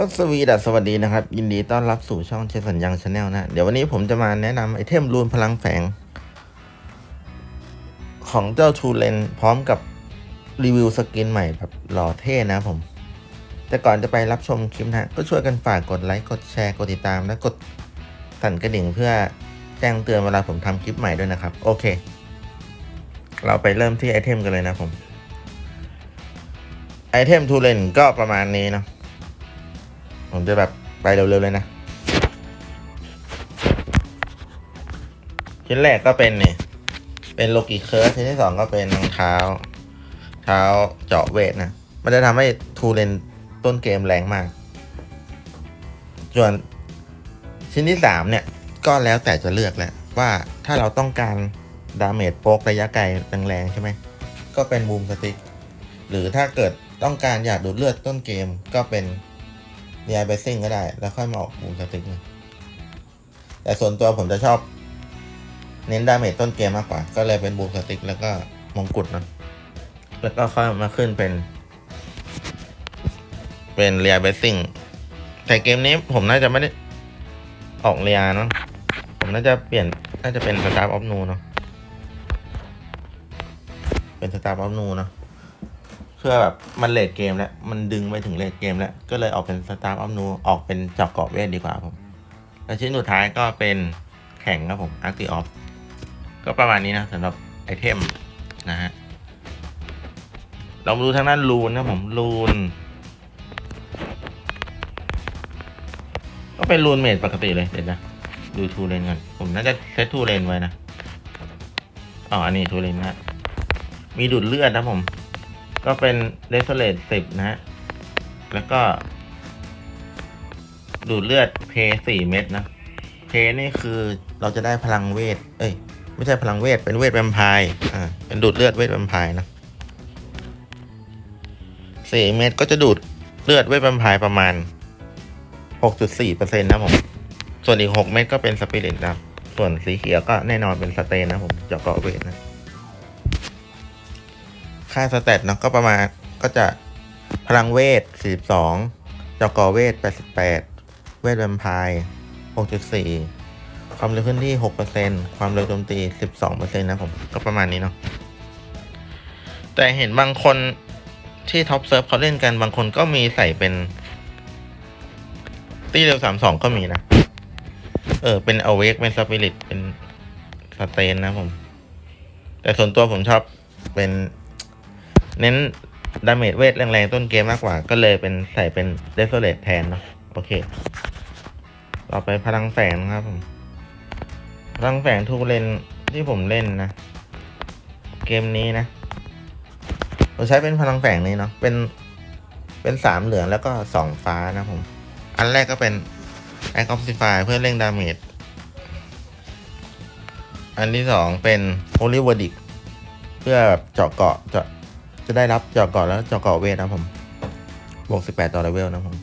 ก็สวีดัสสวัสดีนะครับ ยินดีต้อนรับสู่ช่องเชสัญญังชาแนลนะ เดี๋ยววันนี้ผมจะมาแนะนำไอเทมรูนพลังแฝง ของเจ้าทูเลนพร้อมกับรีวิวสกินใหม่แบบหล่อเท่นะผม แต่ก่อนจะไปรับชมคลิปนะก็ช่วยกันฝากกดไลค์กดแชร์กดติดตาม และกดสั่นกระดิ่งเพื่อแจ้งเตือนเวลาผมทำคลิปใหม่ด้วยนะครับ โอเค เราไปเริ่มที่ไอเทมกันเลยนะผมไอเทมทูเลนก็ประมาณนี้เนาะ ผมจะแบบไปเร็วๆเลยนะ ชิ้นแรกก็เป็นเนี่ยเป็นโลกิเคิร์สชิ้นที่สองก็เป็นรองเท้า เท้าเจาะเวทนะ มันจะทำให้ทูเลนต้นเกมแรงมาก ส่วนชิ้นที่สามเนี่ย ก็แล้วแต่จะเลือกแหละว่าถ้าเราต้องการดาเมจโป๊กระยะไกลแรงๆใช่ไหม ก็เป็นบูมสติ๊กหรือถ้าเกิดต้องการอยากดูดเลือดต้นเกมก็เป็น เนียเบสซิ่งก็ได้ แล้วค่อยมาออกบูมสติ๊กแต่ส่วนตัวผมจะชอบ เน้นดาเมจต้นเกมมากกว่า ก็เลยเป็นบูมสติ๊กแล้วก็มงกุฎนะแล้วก็ค่อยมาขึ้นเป็น เป็นเรียเบสซิ่งแต่เกมนี้ผมน่าจะไม่ได้ออกเรียเนาะผมน่าจะเปลี่ยนน่าจะเป็นสตาร์ออฟนูเนาะเป็นสตาร์ออฟนูเนาะ พื่อแบบมันเลดเกมแล้ว มันดึงไปถึงเลดเกมแล้ว ก็เลยออกเป็นสตาร์อัพนูออกเป็นจอกเกาะเวทดีกว่าผม แล้วชิ้นสุดท้ายก็เป็นแข่งครับผมอาร์ติออฟก็ประมาณนี้นะสำหรับไอเทมนะฮะเรามาดูทางด้านรูนนะผมรูน ก็เป็นรูนเมดปกติเลยเดี๋ยวนะดูทูเลนก่อนผมน่าจะเซตทูเลนไว้นะอ๋ออันนี้ทูเลนนะมีดูดเลือดนะผม ก็เป็นเ e สเลตสิบนะฮะ แล้วก็ ดูดเลือดเพสี่เม็ดนะ เพนี่คือเราจะได้พลังเวท เอ้ย ไม่ใช่พลังเวท เป็นเวทแวมไพร์อ่า เป็นดูดเลือดเวทแวมไพร์นะสี่เม็ดก็จะดูดเลือดเวทแวมไพร์ประมาณหกจุดสี่เปอร์เซ็นต์นะผม ส่วนอีกหกเม็ดก็เป็นสปิริตนะ ส่วนสีเขียวก็แน่นอนเป็นสเตนนะผมจะเกาะเวทนะ ค่าสเตตเนาะก็ประมาณก็จะพลังเวท 42จอกอเวท 88 เวทแวมไพร์6.4 ความเร็วขึ้นที่ 6%ความเร็วโจมตี 12%นะผมก็ประมาณนี้เนาะแต่เห็นบางคนที่ท็อปเซิร์ฟเขาเล่นกันบางคนก็มีใส่เป็น ตีเร็ว32ก็มีนะ เออ เป็นอเวกเป็นสปิริตเป็นสเตนนะผม แต่ส่วนตัวผมชอบเป็น เน้นดาเมจเวทแรงๆต้นเกมมากกว่า ก็เลยเป็นใส่เป็นเดสโซเลตแทนเนาะโอเค ต่อไปพลังแฝงครับผม พลังแฝงทุกเลนที่ผมเล่นนะ เกมนี้นะผมใช้เป็นพลังแฝงนี้เนาะเป็นเป็นสามเหลืองแล้วก็สองฟ้านะผม อันแรกก็เป็นไอคอ p ซิฟายเพื่อเร่งดาเมจอันที่สองเป็นโอลิวอดิกเพื่อแบบเจาะเกาะเจาะ จะได้รับเจาะเกาะแล้วเจาะกาะเวทนะผม บวก18ต่อเลเวลนะผม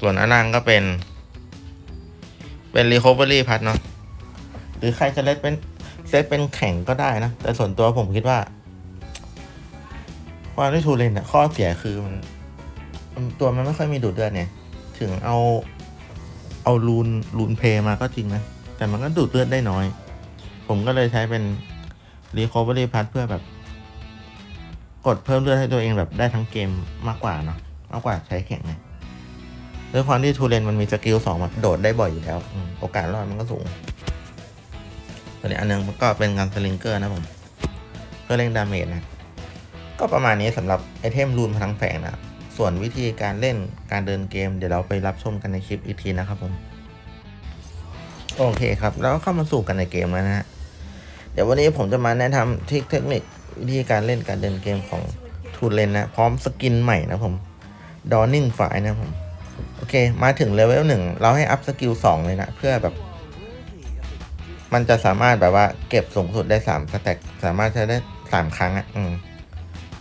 ส่วนอันล่งก็เป็น เป็น Recovery พัดเนาะ หรือใครจะเล่นเป็นเซตเป็นแข่งก็ได้นะ แต่ส่วนตัวผมคิดว่าความที่ทูเลนอะข้อเสียคือมันตัวมันไม่ค่อยมีดูดเลือดเนี่ย ถึงเอาเอารูนรูนเพย์มาก็จริงนะ แต่มันก็ดูดเลือดได้น้อย ผมก็เลยใช้เป็น Recovery พัดเพื่อแบบ กดเพิ่มเลือดให้ตัวเองแบบได้ทั้งเกมมากกว่าเนาะมากกว่าใช้แข่งเนี่ยด้วยความที่ทูเรนมันมีสกิลสองมันโดดได้บ่อยอยู่แล้ว โอกาสรอดมันก็สูงส่วนอีกอันหนึงมันก็เป็นการสลิงเกอร์นะผมเพื่อเร่งดาเมจนะ ก็ประมาณนี้สำหรับไอเทมรูนพลังแฝงนะส่วนวิธีการเล่นการเดินเกมเดี๋ยวเราไปรับชมกันในคลิปอีกทีนะครับผม โอเคครับ แล้วเข้ามาสู่กันในเกมแล้วนะฮะเดี๋ยววันนี้ผมจะมาแนะนำทิคเทคนิค วิธีการเล่นการเดินเกมของทูเลนนะ พร้อมสกินใหม่นะผมดอ n นิ่งฝ่ายนะผม โอเค มาถึงเลเวลหนึ่งเราให้อัพสกิลสองเลยนะ เพื่อแบบ มันจะสามารถแบบว่า เก็บสูงสุดได้สามสแต็กสามารถใช้ได้สามครั้งอะอืม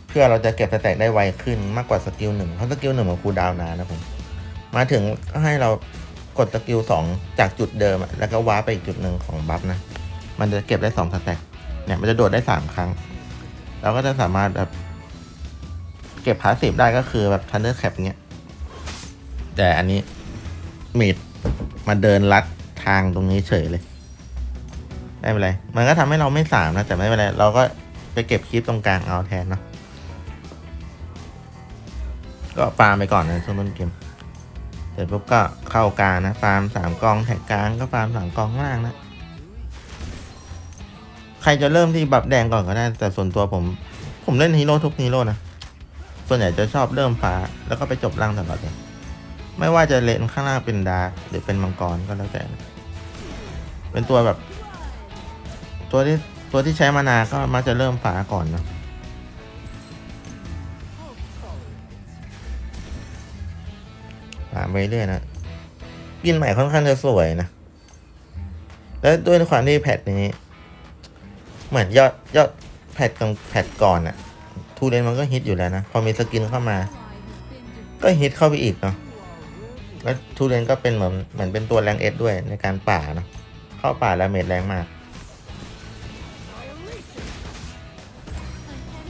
เพื่อเราจะเก็บสแต็กได้ไวขึ้นมากกว่าสกิลหนึ่งเพราะสกิลหนึ่งมันคูลดาวนานนะผม มาถึงก็ให้เรากดสกิลสองจากจุดเดิม แล้วก็ว้าไปอีกจุดหนึ่งของบัฟนะ มันจะเก็บได้สองสแต็กเนี่ยมันจะโดดได้สามครั้ง เราก็จะสามารถแบบเก็บพาสซีฟได้ก็คือแบบทันเดอร์แคปเนี้ย แต่อันนี้เมดมาเดินลัดทางตรงนี้เฉยเลย ไม่เป็นไร มันก็ทำให้เราไม่สามนะ แต่ไม่เป็นไร เราก็ไปเก็บคลิปตรงกลางเอาแทนเนาะ ก็ฟาร์มไปก่อนนะช่วงต้นเกม เสร็จปุ๊บก็เข้ากลางนะ ฟาร์มสามกองแท็กกลางก็ฟาร์มสามกองข้างล่างนะ ใครจะเริ่มที่บับแดงก่อนก็ได้ แต่ส่วนตัวผม ผมเล่นฮีโร่ทุกฮีโร่นะ ส่วนใหญ่จะชอบเริ่มฟ้า แล้วก็ไปจบล่างตลอดเลยไม่ว่าจะเลนข้างล่างเป็นดาร์กหรือเป็นมังกรก็แล้วแต่ เป็นตัวแบบ ตัวที่ตัวที่ใช้มานาก็มักจะเริ่มฟ้าก่อนนะฟ้าไปเรื่อยนะกินใหม่ค่อนข้างจะสวยนะ แล้วด้วยความที่แพทนี้ เหมือนยอดยอดแพทตรงแพทก่อนอะทูเรนมันก็ฮิตอยู่แล้วนะ พอมีสกินเข้ามา ก็ฮิตเข้าไปอีกเนาะแล้วทูเรนก็เป็นเหมือนเหมือนเป็นตัวแรงเอสด้วยในการป่าเนาะเข้าป่าแล้วเมดแรงมาก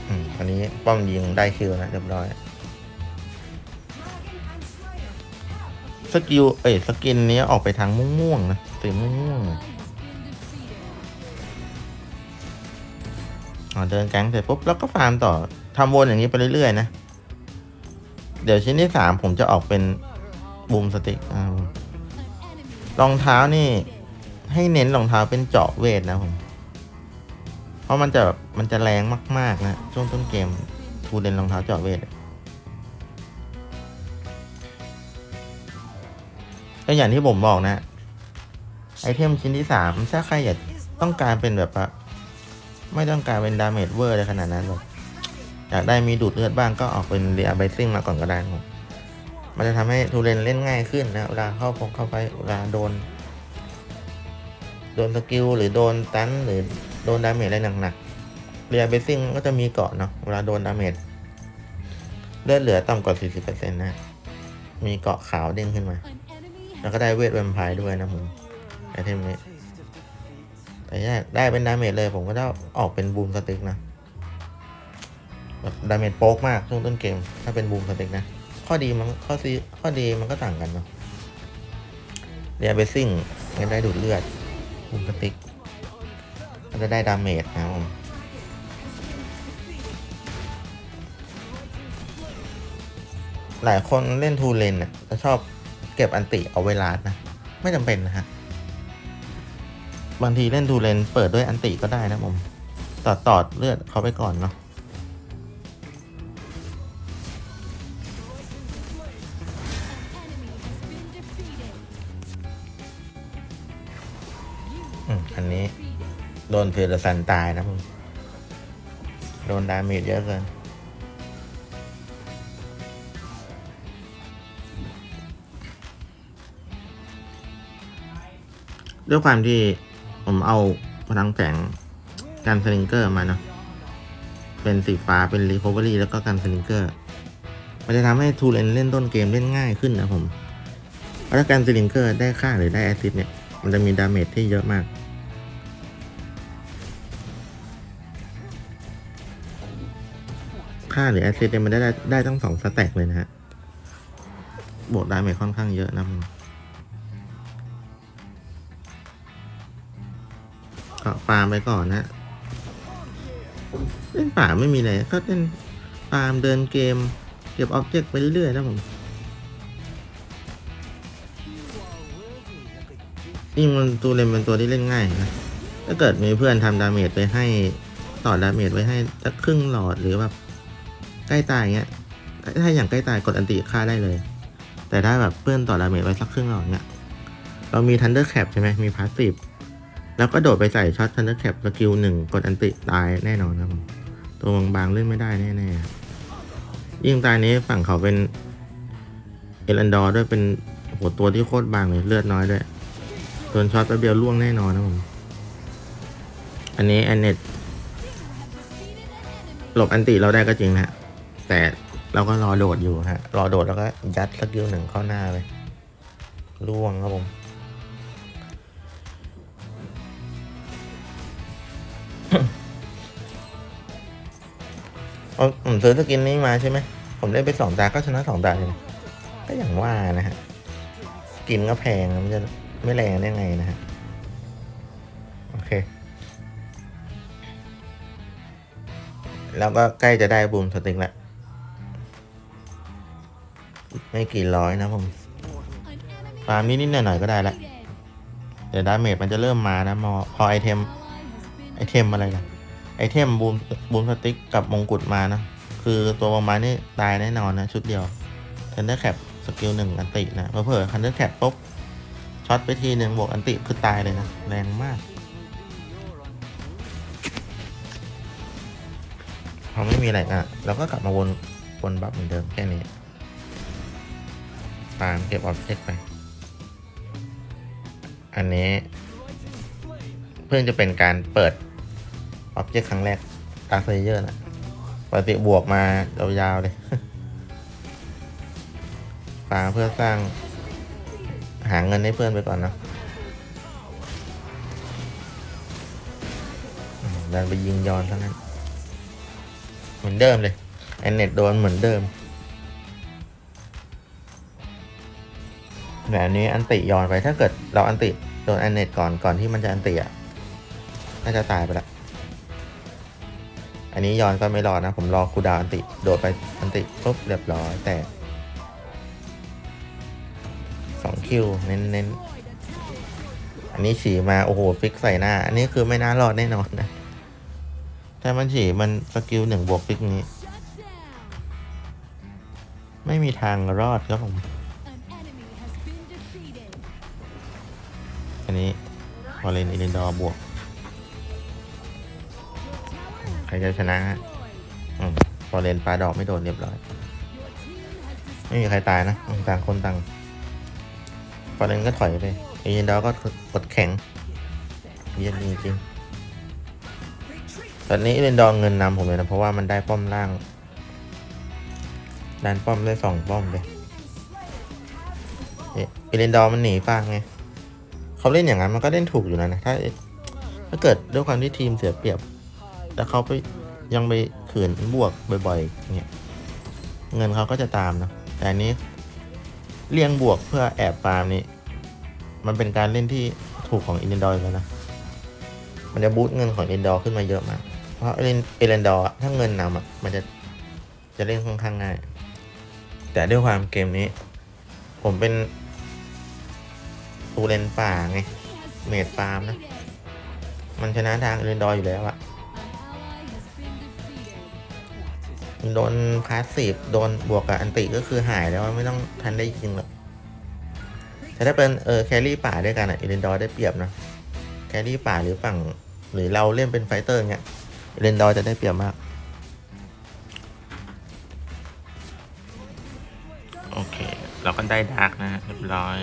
อืมอันนี้ป้อมยิงได้คิวนะเรียบร้อยสกิลเอ้ยสกินนี้ออกไปทางม่วงๆนะสีม่วงๆ เดินแก๊งเสร็จปุ๊บแล้วก็ฟาร์มต่อทำวนอย่างนี้ไปเรื่อยๆนะ เดี๋ยวชิ้นที่สามผมจะออกเป็นบูมสติกรองเท้านี่ ให้เน้นรองเท้าเป็นเจาะเวทนะผม เพราะมันจะมันจะแรงมาก ๆ นะ ช่วงต้นเกมทูเดนรองเท้าเจาะเวทก็อย่างที่ผมบอกนะ ไอเทมชิ้นที่สามถ้าใครอยากต้องการเป็นแบบ ไม่ต้องการเป็นดาเมจเวอร์เลยขนาดนั้นหรอกอยากได้มีดูดเลือดบ้างก็ออกเป็นเรียไบซิ่งมาก่อนก็ได้ครับมันจะทำให้ทูเรนเล่นง่ายขึ้นนะเวลาเข้าพงเข้าไปเวลาโดน โดนสกิลหรือโดนตันหรือโดนดาเมจอะไรหนักๆเรียเบซิ่งก็จะมีเกาะเนาะเวลาโดนดาเมจเลือดเหลือต่ำกว่า 40%นะ มีเกาะขาวเด้งขึ้นมา แล้วก็ได้เวทแวมไพร์ด้วยนะผมไอเทมนี้ แต่แยกได้เป็นดาเมจเลย ผมก็จะออกเป็นบูมสติ๊กนะแบบดาเมจโป๊กมากช่วงต้นเกม ถ้าเป็นบูมสติ๊กนะ ข้อดีมันข้อซีข้อดีมันก็ต่างกันเนาะเรียเบซิ่งมันได้ดูดเลือดบูมสติ๊กก็จะได้ดาเมจนะครับผมหลายคนเล่นทูเลนเนี่ยจะชอบเก็บอันติเอาเวลานะ ไม่จำเป็นนะฮะ บางทีเล่นทูเลนเปิดด้วยอันติก็ได้นะผมตอดตอดเลือดเขาไปก่อนเนาะอืมอันนี้ โดนเฟอร์ซันตายนะผมโดนดาเมจเยอะเกินด้วยความที่ ผมเอาพลังแฝงการสลิงเกอร์มาเนาะเป็นสีฟ้าเป็นรีคอเวอรี่แล้วก็การสลิงเกอร์มันจะทำให้ทูเลนเล่นต้นเกมเล่นง่ายขึ้นนะผมเพราะถ้าการสลิงเกอร์ได้ค่าหรือได้แอซิดเนี่ยมันจะมีดาเมจที่เยอะมากค่าหรือแอซิดเนี่ยมันได้ได้ได้ตั้งสองสแต็กเลยนะฮะบวกดาเมจค่อนข้างเยอะนะผม ก็ฟาร์มไปก่อนนะเล่นป่าไม่มีอะไรก็เล่นฟาร์มเดินเกม เก็บออบเจกต์ไปเรื่อยๆนะผมยิ่งมันตัวเลนเป็นตัวที่เล่นง่ายนะถ้าเกิดมีเพื่อนทำดาเมจไปให้ต่อดาเมจไว้ให้สักครึ่งหลอดหรือแบบใกล้ตายเงี้ย ถ้าอย่างใกล้ตายกดอันติฆ่าได้เลย แต่ถ้าแบบเพื่อนต่อดาเมจไว้สักครึ่งหลอดเนี้ย เรามีทันเดอร์แคปใช่ไหมมีพาสซีฟ แล้วก็โดดไปใส่ช็อตทันเดอร์แคปสกิลหนึ่งกดอันติตายแน่นอนครับผมตัวบางๆเล่นไม่ได้แน่ๆยิ่งตายนี้ฝั่งเขาเป็นเอลันดอร์ด้วยเป็นโหตัวที่โคตรบางเลยเลือดน้อยด้วยโดนช็อตแป๊บเดียวล่วงแน่นอนนะผม อันนี้แอนเนตหลบอันติเราได้ก็จริงนะฮะแต่เราก็รอโดดอยู่ฮะ รอโดดแล้วก็ยัดสกิลหนึ่งเข้าหน้าไปล่วงครับผม ผมซื้อสกินนี้มาใช่ไหม ผมเล่นไปสองตา ก็ชนะสองตาเลยก็อย่างว่านะฮะ กินก็แพงมันจะไม่แรงได้ไงนะฮะ โอเค แล้วก็ใกล้จะได้บูมสติงแล้ว ไม่กี่ร้อยนะผมฟาร์มนิดๆหน่อยๆก็ได้ละเดี๋ยวดาเมจมันจะเริ่มมานะมอพอไอเทม ไอเทมอะไรกัน ไอเทมบูมบูมสติ๊กกับมงกุฎมานะ คือตัวประมานี้ตายแน่นอนนะ ชุดเดียวทันเดอร์แคปสกิลหนึ่งอันตินะเผื่อทันเดอร์แคปปุ๊บช็อตไปทีหนึ่งบวกอันติคือตายเลยนะ แรงมากพอไม่มีอะไรอะเราก็กลับมาวนวนบัฟเหมือนเดิมแค่นี้ตามเก็บออบเจกต์ไป อันนี้ เพิ่งจะเป็นการเปิด ออบเจกต์ครั้งแรกดาร์คเลเยอร์นะปกติบวกมายาวๆเลยฟาเพื่อสร้าง หาเงินให้เพื่อนไปก่อนนะดันไปยิงยอนเท่านั้น เหมือนเดิมเลยไอเน็ตโดนเหมือนเดิมแบบนี้อันติยอนไปถ้าเกิดเราอันติโดนไอเน็ตก่อนก่อนที่มันจะอันติอะน่าจะตายไปละ อันนี้ยอนก็ไม่รอดนะ ผมรอคูดาวอันติ โดดไปอันติปุ๊บเรียบร้อยแต่สองคิวเน้นเน้นอันนี้ฉีมา โอ้โหฟิกใส่หน้า อันนี้คือไม่น่ารอดแน่นอนนะ ถ้ามันฉีมันสกิลหนึ่งบวกฟิกนี้ ไม่มีทางรอดครับผม อันนี้พอเลนอินดอร์บวก ครจะชนะฮะอพอเลนปลาดอกไม่โดนเรียบร้อย ไม่มีใครตายนะ ต่างคนต่างพอเลนก็ถอยไปอินดอก็กดแข็ง เยี่ยมจริง ตอนนี้อินดอเงินนำผมเลยนะ เพราะว่ามันได้ป้อมล่างดันป้อมได้สองป้อมเลยเนี่ยอินดอมันหนีฟางไงเขาเล่นอย่างนั้นมันก็เล่นถูกอยู่นะนะ ถ้าถ้าเกิดด้วยความที่ทีมเสียเปรียบ แล้วเขาไปยังไปขืนบวกบ่อยๆเนี่ยเงินเขาก็จะตามนะแต่อันนี้เลี่ยงบวกเพื่อแอบฟาร์มนี่มันเป็นการเล่นที่ถูกของอินเดนดอร์อยู่แล้วนะมันจะบูตเงินของอินดอร์ขึ้นมาเยอะมาก เพราะเล่นเอเลนดอร์ถ้าเงินนำอะมันจะจะเล่นค่อนข้างง่าย แต่ด้วยความเกมนี้ ผมเป็นตูเลนป่าไงเมดฟาร์มนะ มันชนะทางเรนดอร์อยู่แล้วอะ โดนพาสซีฟโดนบวกกับอันติก็คือหายแล้วไม่ต้องทันได้ยิงหรอกแต่ถ้าเป็นเออแครี่ป่าด้วยกันอะเรนดอร์ได้เปรียบนะแครี่ป่าหรือฝั่งหรือเราเล่นเป็นไฟเตอร์เงี้ยเรนดอร์จะได้เปรียบมากโอเค เราก็ได้ดาร์กนะเรียบร้อย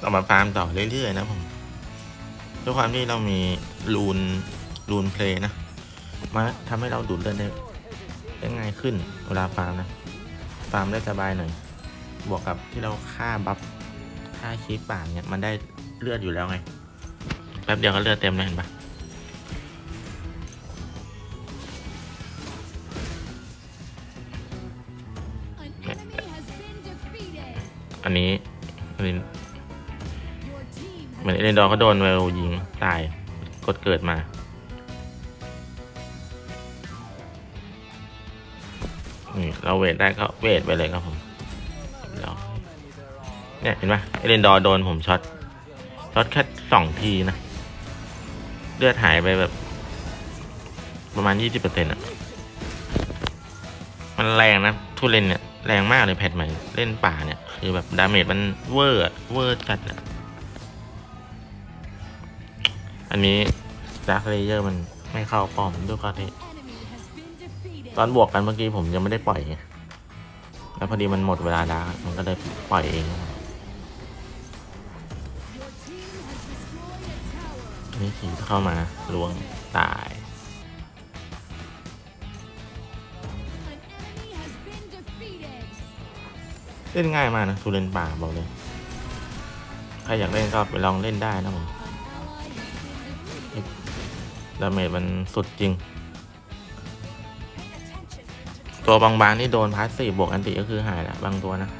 ก็กลับมาฟาร์มต่อเรื่อยๆนะผมด้วยความที่เรามีรูนรูนเพลย์นะมาทำให้เราดูดเลือดได้ได้ง่ายขึ้นเวลาฟาร์มนะฟาร์มได้สบายหน่อยบวกกับที่เราฆ่าบัฟฆ่าคีปป่าเนี่ยมันได้เลือดอยู่แล้วไงแป๊บเดียวก็เลือดเต็มเลยเห็นปะอันนี้อันนี้เห มือนเอเลนดอร์เขาโดนเวลยิงตายกดเกิดมา นี่เราเวทได้ก็เวทไปเลยครับผมแล้วเนี่ยเห็นไหมเอเลนดอร์โดนผมช็อตช็อตแค่สองทีนะ เลือดหายไปแบบ ประมาณยี่สิบเปอร์เซ็นต์อะ มันแรงนะ ทุเรนเนี่ย แรงมากเลยแพทใหม่ เล่นป่าเนี่ย คือแบบดาเมจมันเวอร์เวอร์จัดอะ อันนี้ดาร์คเลเยอร์มันไม่เข้าป้อมด้วยก็ที่ตอนบวกกันเมื่อกี้ผมยังไม่ได้ปล่อยไงแล้วพอดีมันหมดเวลาดาร์กมันก็เลยปล่อยเองนนี้ขี่เข้ามาล้วงตายเล่นง่ายมากนะทูเรนป่าบอกเลย ใครอยากเล่นก็ไปลองเล่นได้นะผม ดาเมจมันสุดจริง ตัวบางๆนี่โดนพาสซีฟบวกอันติก็คือหายละบางตัวนะ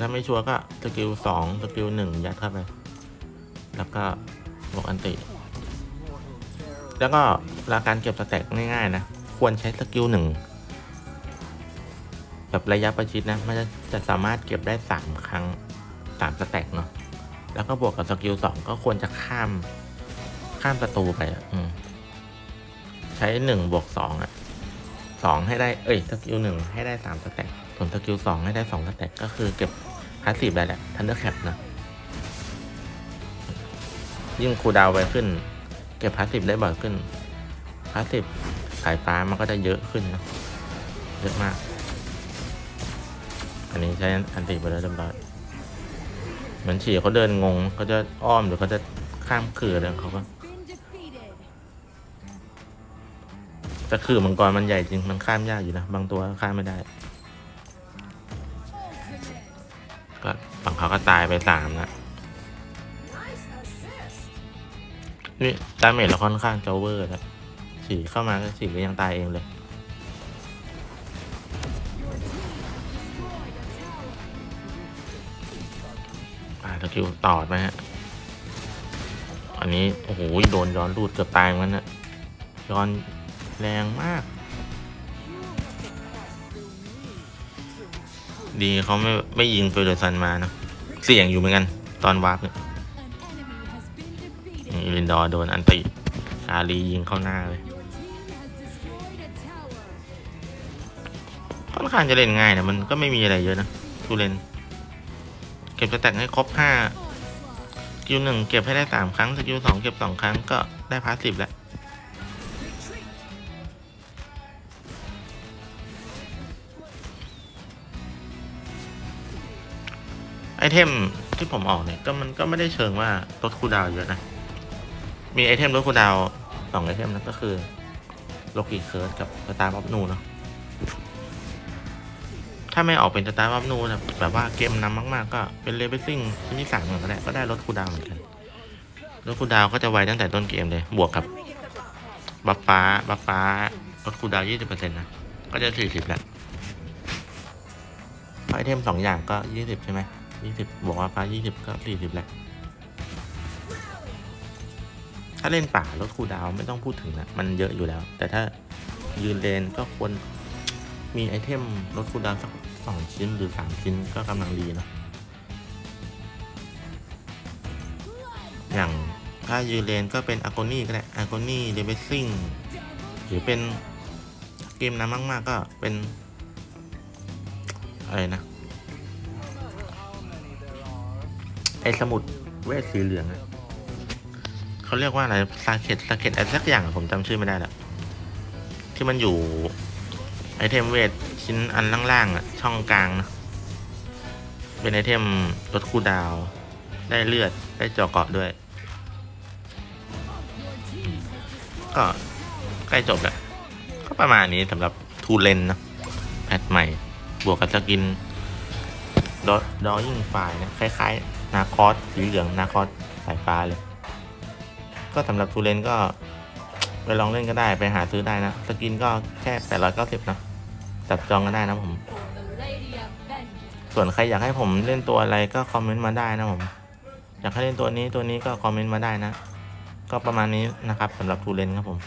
ถ้าไม่ชัวร์ก็สกิลสองสกิลหนึ่งยัดเข้าไป แล้วก็บวกอันติ แล้วก็เวลาการเก็บสแต็กง่ายๆนะ ควรใช้สกิลหนึ่งแบบระยะประชิดนะ มันจะจะสามารถเก็บได้สามครั้งสามสแต็กเนาะ แล้วก็บวกกับสกิลสองก็ควรจะข้าม ข้ามประตูไปอะอืมใช้หนึ่งบวกสองอะสองให้ได้ เอ้ยสกิลหนึ่งให้ได้สามสแต็กส่วนสกิลสองให้ได้สองสแต็กก็คือเก็บพาสซีฟได้แหละทันเดอร์แคปนะ ยิ่งคูดาวไปขึ้น เก็บพาสซีฟได้บ่อยขึ้นพาสซีฟสายฟ้ามันก็จะเยอะขึ้นนะเยอะมาก อันนี้ใช้อันติไปแล้วเรียบร้อยเหมือนฉี่เขาเดินงงเขาจะอ้อมหรือเขาจะข้ามคืออะไรเขาก็ แต่คือมังกรมันใหญ่จริง มันข้ามยากอยู่นะ บางตัวข้ามไม่ได้ ก็ฝั่งเขาก็ตายไปสามนะ นี่ดาเมจเราค่อนข้างจะเวอร์แล้วฉี่เข้ามาก็ฉี่ก็ยังตายเองเลยอ่าสกิลต่อดไหมฮะ อันนี้ โอ้โห โดนย้อนรูดเกือบตายเหมือนกันนะย้อน แรงมาก ดีเขาไม่ไม่ยิงเฟอร์เดอร์ซันมาเนอะเสี่ยงอยู่เหมือนกัน ตอนวาร์ปเนี่ยอิลินดอร์โดนอันติชาลียิงเข้าหน้าเลย ค่อนข้างจะเล่นง่ายนะมันก็ไม่มีอะไรเยอะนะทูเลนเก็บสแต็กให้ครบห้าสกิลหนึ่งเก็บให้ได้สามครั้ง สกิลสองเก็บสองครั้งก็ได้พาสซีฟแล้ว เทมที่ผมออกเนี่ยก็มันก็ไม่ได้เชิงว่าลดคูดาวเยอะนะ มีไอเทมลดคูดาวสองไอเทมนะก็คือโลกิเคิร์ดกับสตาร์บัฟนูเนาะถ้าไม่ออกเป็นสตาร์บัฟนูนะแบบว่าเกมนำมากๆ ก็เป็นเลเวลซิ่งชิ้นที่สามเหมือนกันแหละก็ได้ลดคูดาวเหมือนกันลดคูดาวก็จะไวตั้งแต่ต้นเกมเลยบวกกับบัฟฟ้าบัฟฟ้าลดคูดาวยี่สิบเปอร์เซ็นต์นะก็จะสี่สิบแหล้วไอเทมสองอย่างก็ยี่สิบใช่ไหม ยี่สิบบวกบัฟฟ้ายี่สิบก็สี่สิบแล้วถ้าเล่นป่าลดคูดาวไม่ต้องพูดถึงนะมันเยอะอยู่แล้ว แต่ถ้ายืนเลนก็ควรมีไอเทมลดคูดาวสักสองชิ้นหรือสามชิ้นก็กำลังดีเนอะอย่างถ้ายืนเลนก็เป็นอ g กนี่ก็ได้อ g กนี่เดเวซิ่งหรือเป็นเกมน้ำมาก ๆ ก็เป็น อะไรนะ ไอสมุดเวทสีเหลืองอะเขาเรียกว่าอะไรซาเก็ตซาเก็ตอะไรสักอย่างผมจำชื่อไม่ได้แล้วที่มันอยู่ไอเทมเวทชิ้นอันล่างๆอะช่องกลางนะเป็นไอเทมลดคูดาว ได้เลือดได้เจาะเกาะด้วย ก็ใกล้จบแล้ว ก็ประมาณนี้สำหรับทูเลนนะแพทใหม่ บวกกับสกินดอดอยิ่งไฟนะ คล้าย ๆ นาคอสสีเหลืองนาคอสสายฟ้าเลย ก็สำหรับทูเลนก็ไปลองเล่นก็ได้ไปหาซื้อได้นะ สกินก็แค่ 890นะจับจองก็ได้นะผม ส่วนใครอยากให้ผมเล่นตัวอะไรก็คอมเมนต์มาได้นะผม อยากให้เล่นตัวนี้ตัวนี้ก็คอมเมนต์มาได้นะ ก็ประมาณนี้นะครับสำหรับทูเลนครับผม